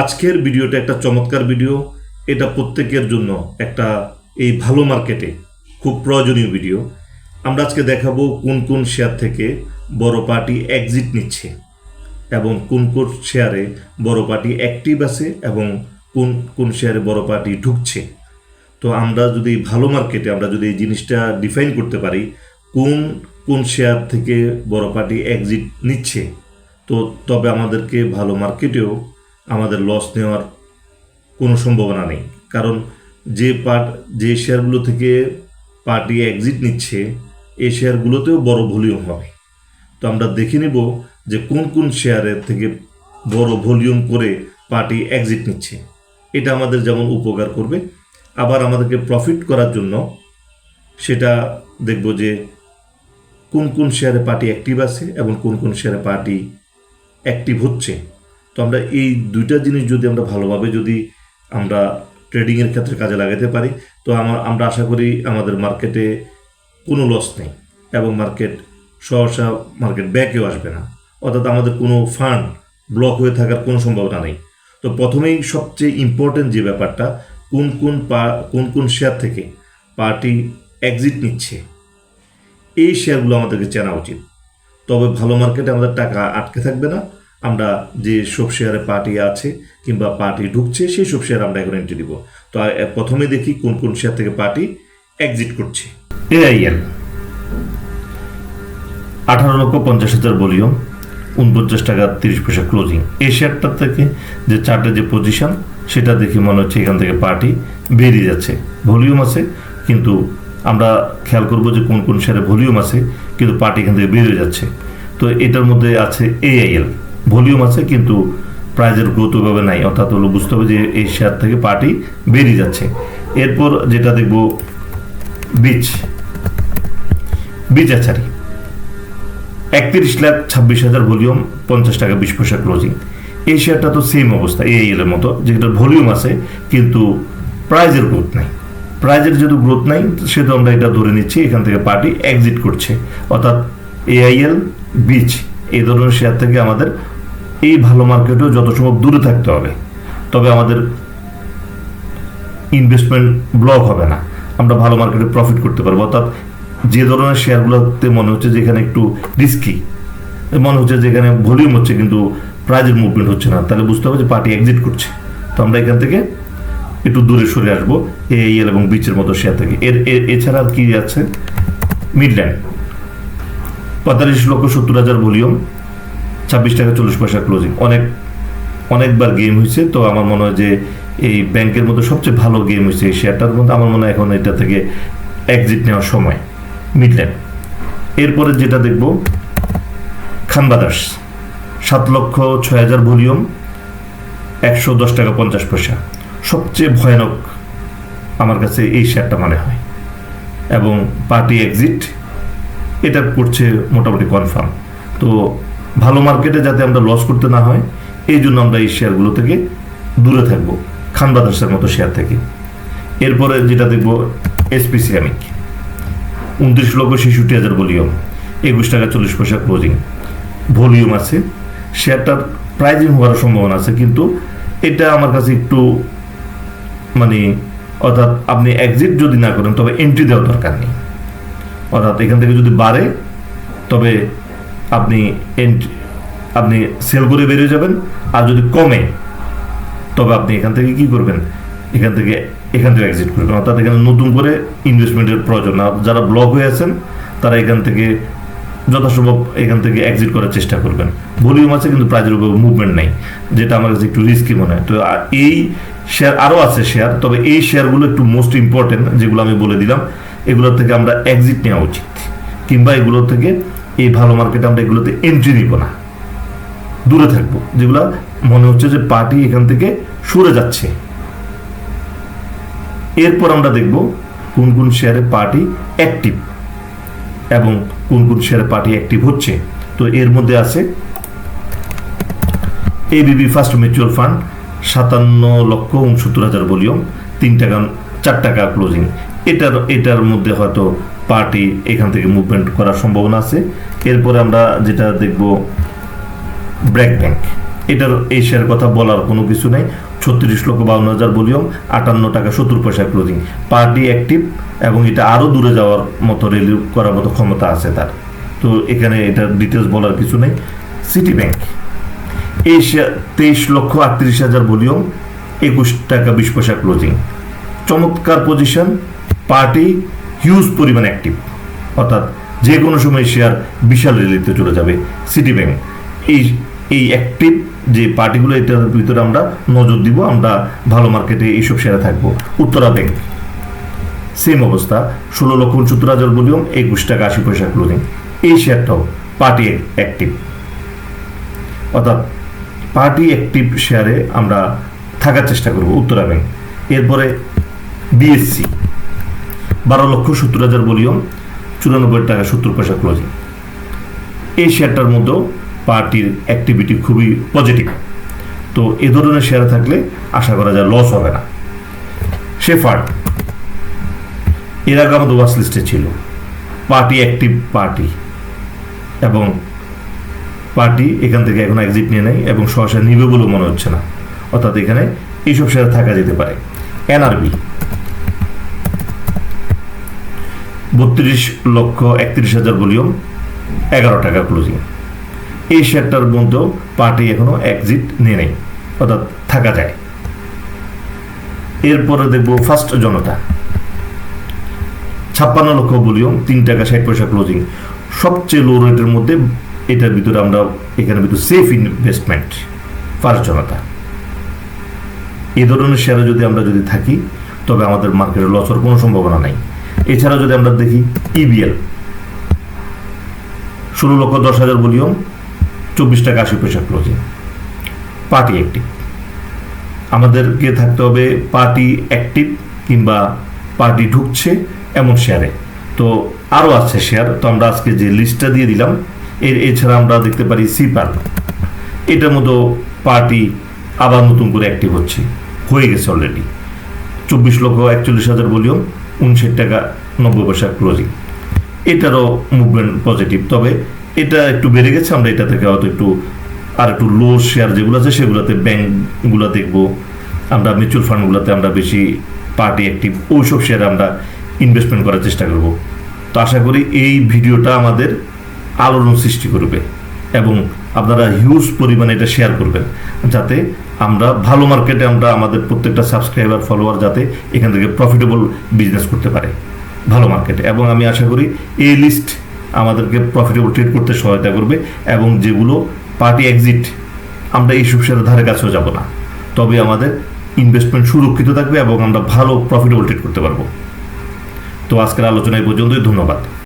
আজকের ভিডিওটা একটা চমৎকার ভিডিও। এটা প্রত্যেকের জন্য একটা এই ভালো মার্কেটে খুব প্রয়োজনীয় ভিডিও। আমরা আজকে দেখাবো কোন কোন শেয়ার থেকে বড় পার্টি এক্সিট নিচ্ছে এবং কোন কোন শেয়ারে বড় পার্টি অ্যাক্টিভ আছে এবং কোন কোন শেয়ারে বড় পার্টি ঢুকছে। তো আমরা যদি ভালো মার্কেটে আমরা যদি এই জিনিসটা ডিফাইন করতে পারি, কোন কোন শেয়ার থেকে বড় পার্টি এক্সিট নিচ্ছে, তো তবে আমাদেরকে ভালো মার্কেটেও আমাদের লস নেওয়ার কোনো সম্ভাবনা নেই। কারণ যে পার্ট যে শেয়ারগুলো থেকে পার্টি এক্সিট নিচ্ছে, এই শেয়ারগুলোতেও বড় ভলিউম হবে। তো আমরা দেখে নিব যে কোন কোন শেয়ারের থেকে বড় ভলিউম করে পার্টি এক্সিট নিচ্ছে। এটা আমাদের যেমন উপকার করবে, আবার আমাদেরকে প্রফিট করার জন্য সেটা দেখব যে কোন কোন শেয়ারে পার্টি অ্যাক্টিভ আছে এবং কোন কোন শেয়ারে পার্টি অ্যাক্টিভ হচ্ছে। তো আমরা এই দুইটা জিনিস যদি আমরা ভালোভাবে যদি আমরা ট্রেডিংয়ের ক্ষেত্রে কাজে লাগাতে পারি, তো আমার, আমরা আশা করি আমাদের মার্কেটে কোনো লস নেই এবং মার্কেট সহসা মার্কেট ব্যাকেও আসবে না। অর্থাৎ আমাদের কোনো ফান্ড ব্লক হয়ে থাকার কোনো সম্ভাবনা নেই। তো প্রথমেই সবচেয়ে ইম্পর্টেন্ট যে ব্যাপারটা, কোন কোন পা, কোন কোন শেয়ার থেকে পার্টি এক্সিট নিচ্ছে, এই শেয়ারগুলো আমাদেরকে চেনা উচিত। তবে ভালো মার্কেটে আমাদের টাকা আটকে থাকবে না। আমরা যে সব শেয়ারে পার্টি আছে কিংবা পার্টি ঢুকছে, সেই সব শেয়ার আমরা এখন এন্ট্রি দিব তো প্রথমে দেখি কোন কোন শেয়ার থেকে পার্টি এক্সিট করছে। এআইএল আঠারো লক্ষ পঞ্চাশ হাজার ভলিউম, উনপঞ্চাশ টাকা তিরিশ পয়সা ক্লোজিং এই শেয়ারটার থেকে যে চারটে যে পজিশন সেটা দেখে মনে হচ্ছে এখান থেকে পার্টি বেরিয়ে যাচ্ছে। ভলিউম আছে, কিন্তু আমরা খেয়াল করব যে কোন কোন শেয়ারে ভলিউম আছে, কিন্তু পার্টি এখান থেকে বেরিয়ে যাচ্ছে। তো এটার মধ্যে আছে এআইএল ভলিউম আছে, কিন্তু প্রাইজের গ্রোথ ওইভাবে নাই। অর্থাৎ হলো বুঝতে হবে যে এই শেয়ার থেকে পার্টি বেরিয়ে যাচ্ছে। এরপর যেটা দেখব বিচ বিচাচারি একত্রিশ লাখ ছাব্বিশ হাজার ভলিউম, পঞ্চাশ টাকা বিশ পয়সা ক্লোজিং এই শেয়ারটা তো সেম অবস্থা এই এর মতো, যেটা ভলিউম আছে, কিন্তু প্রাইজের গ্রোথ নাই। প্রাইজের যেহেতু গ্রোথ নাই, সেহেতু আমরা এটা ধরে নিচ্ছি, এখান থেকে পার্টি এক্সিট করছে। অর্থাৎ এআইএল বিচ এই ধরনের শেয়ার থেকে আমাদের এই ভালো মার্কেটেও যত সম্ভব দূরে থাকতে হবে। তবে আমাদের ইনভেস্টমেন্ট ব্লক হবে না। আমরা ভালো মার্কেটে প্রফিট করতে পারব। অর্থাৎ যে ধরনের শেয়ারগুলোতে মনে হচ্ছে যে এখানে একটু রিস্কি মনে হচ্ছে যে এখানে ভলিউম হচ্ছে কিন্তু প্রাইজের মুভমেন্ট হচ্ছে না, তাহলে বুঝতে হবে যে পার্টি এক্সিট করছে। তো আমরা এখান থেকে একটু দূরে সরে আসব এএল এবং বিচের মতো শেয়ার থেকে। এর এছাড়া কি আছে? মিডল্যান্ড পঁয়তাল্লিশ লক্ষ সত্তর হাজার ভলিউম ছাব্বিশ টাকা চল্লিশ পয়সা ক্লোজিং অনেক, অনেকবার গেম হয়েছে, তো আমার মনে হয় যে এই ব্যাংকের মধ্যে সবচেয়ে ভালো গেম হয়েছে এই শেয়ারটার মধ্যে। আমার মনে হয় এখন এটা থেকে এক্সিট নেওয়ার সময় মিডল্যান্ড এরপরে যেটা দেখব, খান ব্রাদার্স সাত লক্ষ ছয় হাজার ভলিউম, একশো দশ টাকা পঞ্চাশ পয়সা। সবচেয়ে ভয়ানক আমার কাছে এই শেয়ারটা মনে হয়। এবং পার্টি এক্সিট এটা করছে মোটামুটি কনফার্ম তো ভালো মার্কেটে যাতে আমরা লস করতে না হয়, এই জন্য আমরা এই শেয়ারগুলো থেকে দূরে থাকব, খান ব্রাদার্সের মতো শেয়ার থেকে। এরপরে যেটা দেখব এসপি সিরামিক উনত্রিশ লক্ষ ছেষট্টি হাজার ভলিউম একুশ টাকা চল্লিশ পয়সা ক্লোজিং ভলিউম আছে শেয়ারটার প্রাইজিং হওয়ার সম্ভাবনা আছে, কিন্তু এটা আমার কাছে একটু মানে অর্থাৎ আপনি এক্সিট যদি না করেন, তবে এন্ট্রি দেওয়ার দরকার নেই। অর্থাৎ এখান থেকে যদি বাড়ে, তবে আপনি আপনি সেল করে বেরিয়ে যাবেন। আর যদি কমে, তবে আপনি এখান থেকে কি করবেন? এখান থেকে এখান থেকে এক্সিট করবেন। অর্থাৎ এখানে নতুন করে ইনভেস্টমেন্টের প্রয়োজন। যারা ব্লক হয়ে আছেন, তারা এখান থেকে যথাসম্ভব এখান থেকে এক্সিট করার চেষ্টা করবেন। ভলিউম আছে, কিন্তু প্রাইজের উপর মুভমেন্ট নেই, যেটা আমার কাছে একটু রিস্কি মনে হয়। তো এই শেয়ার আরও আছে শেয়ার তবে এই শেয়ারগুলো একটু মোস্ট ইম্পর্টেন্ট যেগুলো আমি বলে দিলাম এগুলোর থেকে আমরা এক্সিট নেওয়া উচিত। কিংবা এগুলো থেকে এই ভালো মার্কেটে আমরা এগুলোতে এন্ট্রি নিব না। দূরে থাকব, যেগুলো মনে হচ্ছে যে পার্টি এখান থেকে সরে যাচ্ছে। এরপর আমরা দেখব কোন কোন শেয়ারে পার্টি অ্যাক্টিভ এবং কোন কোন শেয়ারে পার্টি অ্যাক্টিভ হচ্ছে। তো এর মধ্যে আছে এবিবি ফার্স্ট মিউচুয়াল ফান্ড সাতান্ন লক্ষ উনসত্তর হাজার ভলিউম তিন টাকা চার টাকা ক্লোজিং এটার এটার মধ্যে হয়তো পার্টি এখান থেকে মুভমেন্ট করার সম্ভাবনা আছে। এরপরে আমরা যেটা দেখব ব্র্যাক ব্যাংক এটার এই শেয়ার কথা বলার কোনো কিছু নেই। ছত্রিশ লক্ষ বাউন্ন হাজার ভলিউম, আটান্ন টাকা সত্তর পয়সা ক্লোজিং পার্টি অ্যাক্টিভ এবং এটা আরও দূরে যাওয়ার মতো রিলিভ করার মতো ক্ষমতা আছে তার। তো এখানে এটার ডিটেলস বলার কিছু নেই। সিটি ব্যাংক এই তেইশ লক্ষ আটত্রিশ হাজার ভলিউম, একুশ টাকা বিশ পয়সা ক্লোজিং চমৎকার পজিশন পার্টি হিউজ পরিমাণ অ্যাক্টিভ অর্থাৎ যে কোনো সময় শেয়ার বিশাল রেলিতে চলে যাবে সিটি ব্যাংক এই এই অ্যাক্টিভ যে পার্টিগুলো এটার ভিতরে আমরা নজর দিব, আমরা ভালো মার্কেটে এইসব শেয়ারে থাকব। উত্তরা ব্যাংক সেম অবস্থা, ষোলো লক্ষ উনসত্তর হাজার ভলিউম একুশ টাকা আশি পয়সা ক্লোজিং এই শেয়ারটাও পার্টি অ্যাক্টিভ অর্থাৎ পার্টি অ্যাক্টিভ শেয়ারে আমরা থাকার চেষ্টা করব উত্তরা ব্যাংক এরপরে বিএসসি বারো লক্ষ সত্তর হাজার ভলিউম, চুরানব্বই টাকা সত্তর পয়সা ক্লোজিং এই শেয়ারটার মধ্যেও পার্টির অ্যাক্টিভিটি খুবই পজিটিভ তো এ ধরনের শেয়ার থাকলে আশা করা যায় লস হবে না। শেফার্ড এর আগে আমাদের ওয়াচ লিস্টে ছিল। পার্টি অ্যাক্টিভ পার্টি এবং পার্টি এখান থেকে এখন এক্সিট নিয়ে নেয় এবং সহসা নিবে বলেও মনে হচ্ছে না। অর্থাৎ এখানে এইসব শেয়ার থাকা যেতে পারে। এনআরবি বত্রিশ লক্ষ একত্রিশ হাজার ভলিউম, এগারো টাকা ক্লোজিং। এই শেয়ারটার মধ্যেও পার্টি এখনও এক্সিট নিয়ে নেই, অর্থাৎ থাকা যায়। এরপরে দেখব ফার্স্ট জনতা। ছাপ্পান্ন লক্ষ ভলিউম, তিন টাকা ষাট পয়সা ক্লোজিং। সবচেয়ে লো রেটের মধ্যে এটার ভিতরে আমরা এখানের ভিতরে সেফ ইনভেস্টমেন্ট ফার্স্ট জনতা। এ ধরনের শেয়ারে যদি আমরা যদি থাকি, তবে আমাদের মার্কেটে লস হওয়ার কোনো সম্ভাবনা নাই। এছাড়া যদি আমরা দেখি ইবিএল ষোলো লক্ষ দশ হাজার ভলিউম, চব্বিশ টাকা আশি পয়সা ক্লোজিং পার্টি অ্যাক্টিভ আমাদেরকে থাকতে হবে পার্টি অ্যাক্টিভ কিংবা পার্টি ঢুকছে এমন শেয়ারে তো আরও আছে শেয়ার তো আমরা আজকে যে লিস্টটা দিয়ে দিলাম, এর এছাড়া আমরা দেখতে পারি সিপার এটার মতো পার্টি আবার নতুন করে অ্যাক্টিভ হচ্ছে। হয়ে গেছে অলরেডি চব্বিশ লক্ষ একচল্লিশ হাজার ভলিউম উনষাট টাকা নব্বই পয়সা ক্লোজিং এটারও মুভমেন্ট পজিটিভ তবে এটা একটু বেড়ে গেছে, আমরা এটা থেকে হয়তো একটু আর একটু লো শেয়ার যেগুলো আছে, সেগুলোতে ব্যাংকগুলো দেখব। আমরা মিউচুয়াল ফান্ডগুলোতে আমরা বেশি পার্টি অ্যাক্টিভ ওইসব শেয়ারে আমরা ইনভেস্টমেন্ট করার চেষ্টা করব। তো আশা করি এই ভিডিওটা আমাদের আলোড়ন সৃষ্টি করবে এবং আপনারা হিউজ পরিমাণে এটা শেয়ার করবেন, যাতে আমরা ভালো মার্কেটে আমরা আমাদের প্রত্যেকটা সাবস্ক্রাইবার ফলোয়ার যাতে এখান থেকে প্রফিটেবল বিজনেস করতে পারে। ভালো মার্কেটে এবং আমি আশা করি এই লিস্ট আমাদেরকে প্রফিটেবল ট্রেড করতে সহায়তা করবে এবং যেগুলো পার্টি এক্সিট আমরা এই শেয়ারের ধারে কাছেও যাব না। তবে আমাদের ইনভেস্টমেন্ট সুরক্ষিত থাকবে এবং আমরা ভালো প্রফিটেবল ট্রেড করতে পারব। তো আজকের আলোচনা এই পর্যন্তই। ধন্যবাদ।